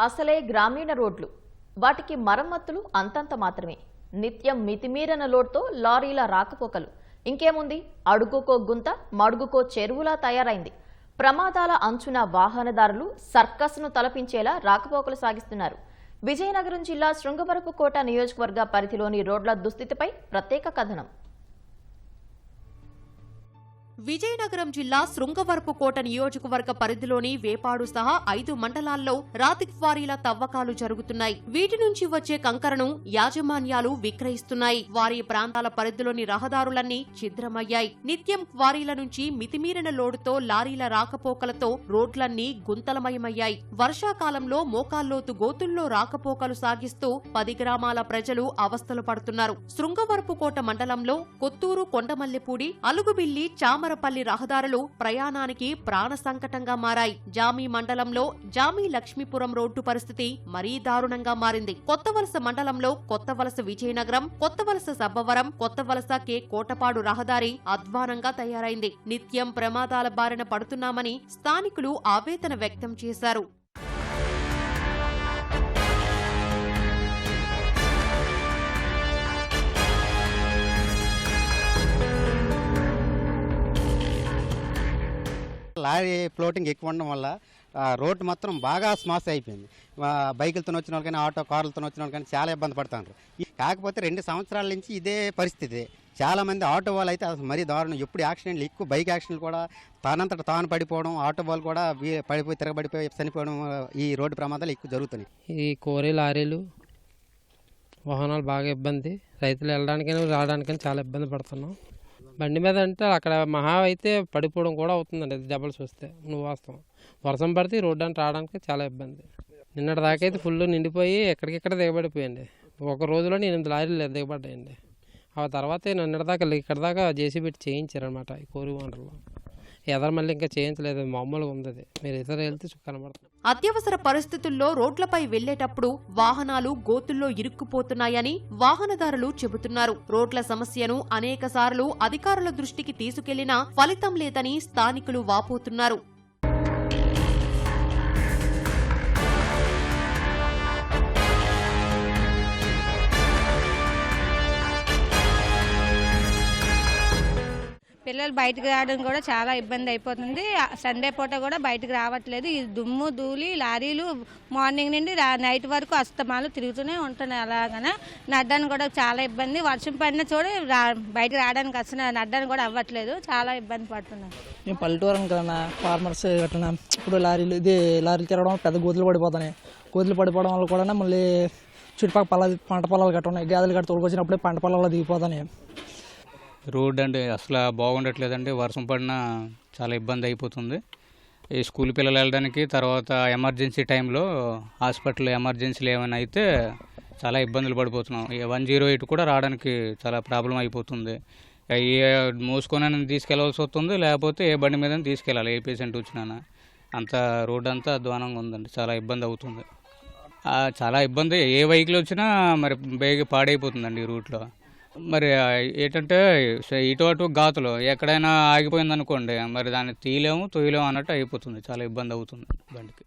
అసలే గ్రామీణ రోడ్లు. వాటికి మరమ్మతులు అంతంత మాత్రమే. నిత్యం మితిమీరిన లోడ్తో లారీల రాకపోకలు. ఇంకేముంది? అడుగుకో గుంత మడుగుకో చెరువులా తయారైంది. ప్రమాదాల అంచున వాహనదారులు సర్కస్ను తలపించేలా రాకపోకలు సాగిస్తున్నారు. విజయనగరం జిల్లా శృంగవరపుకోట నియోజకవర్గ పరిధిలోని రోడ్ల దుస్థితిపై ప్రత్యేక కథనం. విజయనగరం జిల్లా శృంగవరపుకోట నియోజకవర్గ పరిధిలోని వేపాడు సహా ఐదు మండలాల్లో రాతి క్వారీల తవ్వకాలు జరుగుతున్నాయి. వీటి నుంచి వచ్చే కంకరను యాజమాన్యాలు విక్రయిస్తున్నాయి. వారి ప్రాంతాల పరిధిలోని రహదారులన్నీ ఛిద్రమయ్యాయి. నిత్యం క్వారీల నుంచి మితిమీరిన లోడుతో లారీల రాకపోకలతో రోడ్లన్నీ గుంతలమయమయ్యాయి. వర్షాకాలంలో మోకాల్లోతు గోతుల్లో రాకపోకలు సాగిస్తూ పది గ్రామాల ప్రజలు అవస్థలు పడుతున్నారు. శృంగవరపుకోట మండలంలో కొత్తూరు కొండమల్లెపూడి అలుగుబిల్లి చామ చామరపల్లి రహదారులు ప్రయాణానికి ప్రాణ సంకటంగా మారాయి. జామీ మండలంలో జామీ లక్ష్మీపురం రోడ్డు పరిస్థితి మరీ దారుణంగా మారింది. కొత్తవలస మండలంలో కొత్తవలస విజయనగరం కొత్తవలస సబ్బవరం కొత్తవలస కె కోటపాడు రహదారి అధ్వానంగా తయారైంది. నిత్యం ప్రమాదాల బారిన పడుతున్నామని స్థానికులు ఆవేదన వ్యక్తం చేశారు. లారీ ఫ్లోటింగ్ ఎక్కువ ఉండడం వల్ల రోడ్డు మాత్రం బాగా స్మాష్ అయిపోయింది. బైకులతో వచ్చిన వాళ్ళు కానీ ఆటో కార్లతో వచ్చిన వాళ్ళు కానీ చాలా ఇబ్బంది పడుతున్నారు కాకపోతే రెండు సంవత్సరాల నుంచి ఇదే పరిస్థితి. చాలా మంది ఆటో వాళ్ళు అయితే మరీ దారుణం. ఎప్పుడు యాక్సిడెంట్లు ఎక్కువ బైక్ యాక్సిడెంట్లు కూడా తానంతట తాను పడిపోవడం ఆటో వాళ్ళు కూడా పడిపోయి తిరగబడిపోయి చనిపోవడం ఈ రోడ్డు ప్రమాదాలు ఎక్కువ జరుగుతున్నాయి. ఈ కోరే లారీలు వాహనాలు బాగా ఇబ్బంది. రైతులు వెళ్ళడానికైనా రావడానికైనా చాలా ఇబ్బంది పడుతున్నాం. బండి మీద అంటే అక్కడ మహా అయితే పడిపోవడం కూడా అవుతుందండి అది దెబ్బలు చూస్తే. నువ్వు వాస్తవం. వర్షం పడితే ఈ రోడ్డు అంటే రావడానికి చాలా ఇబ్బంది. నిన్నటి దాకా అయితే ఫుల్ నిండిపోయి ఎక్కడికిక్కడ దిగబడిపోయింది. ఒక రోజులో ఎనిమిది లారీలు దిగబడ్డాయండి. ఆ తర్వాత నిన్నటి దాకా ఇక్కడ దాకా జేసీ పెట్టి చేయించారనమాట ఈ కోరి ఓనర్లో. ఎదర మళ్ళీ ఇంకా చేయించలేదు. మామూలుగా ఉంది అది మీరు ఇతర వెళ్తే కనబడుతుంది. అత్యవసర పరిస్థితుల్లో రోడ్లపై వెళ్ళేటప్పుడు వాహనాలు గోతుల్లో ఇరుక్కుపోతున్నాయని వాహనదారులు చెబుతున్నారు. రోడ్ల సమస్యను అనేక అధికారుల దృష్టికి తీసుకెళ్ళినా ఫలితం లేదని స్థానికులు వాపోతున్నారు. పిల్లలు బయటకు రావడం కూడా చాలా ఇబ్బంది అయిపోతుంది. సండే పూట కూడా బయటకు రావట్లేదు. ఈ దుమ్ము ధూళి లారీలు మార్నింగ్ నుండి రా- నైట్ వరకు అస్తమాలు తిరుగుతూనే ఉంటున్నాయి అలాగనే. నడ్డానికి కూడా చాలా ఇబ్బంది. వర్షం పడిన చూడ రా బయటకు రావడానికి అసలు నడ్డానికి కూడా అవ్వట్లేదు. చాలా ఇబ్బంది పడుతున్నాం. మేము పల్లెటూరం కన్నా ఫార్మర్స్ కట్టినా ఇప్పుడు లారీలు ఇది లారీలు తిరగడం పెద్ద గోతులు పడిపోతున్నాయి. గోతులు పడిపోవడం వల్ల కూడా మళ్ళీ చుట్టుపక్కల పొలాలు పంట పొలాలు గట్ట ఉన్నాయి. గేదెలు గట్ట తోడుకొచ్చినప్పుడే పంట పొలాలు దిగిపోతున్నాయి. రోడ్ అండి అసలు బాగుండట్లేదండి. వర్షం పడినా చాలా ఇబ్బంది అయిపోతుంది. ఈ స్కూల్ పిల్లలు వెళ్ళడానికి తర్వాత ఎమర్జెన్సీ టైంలో హాస్పిటల్ ఎమర్జెన్సీలు ఏమైనా అయితే చాలా ఇబ్బందులు పడిపోతున్నాం. ఈ వన్ జీరో ఎయిట్ కూడా రావడానికి చాలా ప్రాబ్లం అయిపోతుంది. ఏ మోసుకొని తీసుకెళ్ళవలసి వస్తుంది లేకపోతే ఏ బండి మీద తీసుకెళ్ళాలి ఏ పేషెంట్ వచ్చినా. అంత రోడ్ అంతా అధ్వానంగా ఉందండి. చాలా ఇబ్బంది అవుతుంది. చాలా ఇబ్బంది. ఏ వెహికల్ వచ్చినా మరి బేగ పాడైపోతుందండి ఈ రూట్లో. మరి ఏంటంటే ఇటు అటు గాతులు ఎక్కడైనా ఆగిపోయింది అనుకోండి మరి దాన్ని తీయలేము తొయ్యలేము అన్నట్టు అయిపోతుంది చాలా ఇబ్బంది అవుతుంది బండికి.